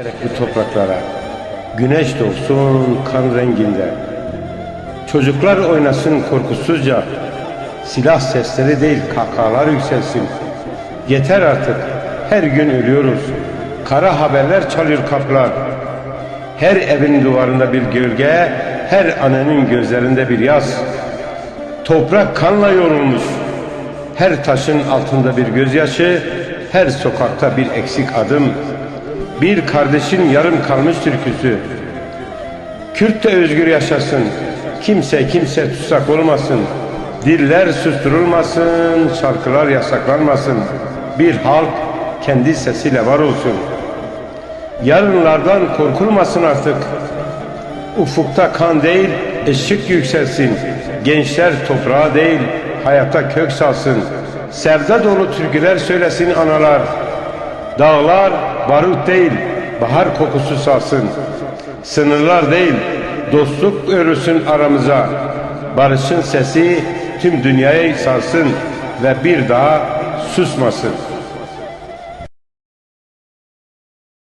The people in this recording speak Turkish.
Gerek bu topraklara güneş doğsun kan renginde. Çocuklar oynasın korkusuzca. Silah sesleri değil kahkahalar yükselsin. Yeter artık her gün ölüyoruz. Kara haberler çalıyor kaplar. Her evin duvarında bir gölge, her annenin gözlerinde bir yaz. Toprak kanla yorulmuş. Her taşın altında bir gözyaşı, her sokakta bir eksik adım. Bir kardeşin yarım kalmış türküsü. Kürt de özgür yaşasın. Kimse kimse tutsak olmasın. Diller susturulmasın, şarkılar yasaklanmasın. Bir halk kendi sesiyle var olsun. Yarınlardan korkulmasın artık. Ufukta kan değil, ışık yükselsin. Gençler toprağa değil, hayata kök salsın. Sevda dolu türküler söylesin analar. Dağlar barut değil, bahar kokusu salsın. Sınırlar değil, dostluk örülsün aramıza. Barışın sesi tüm dünyaya salsın ve bir daha susmasın.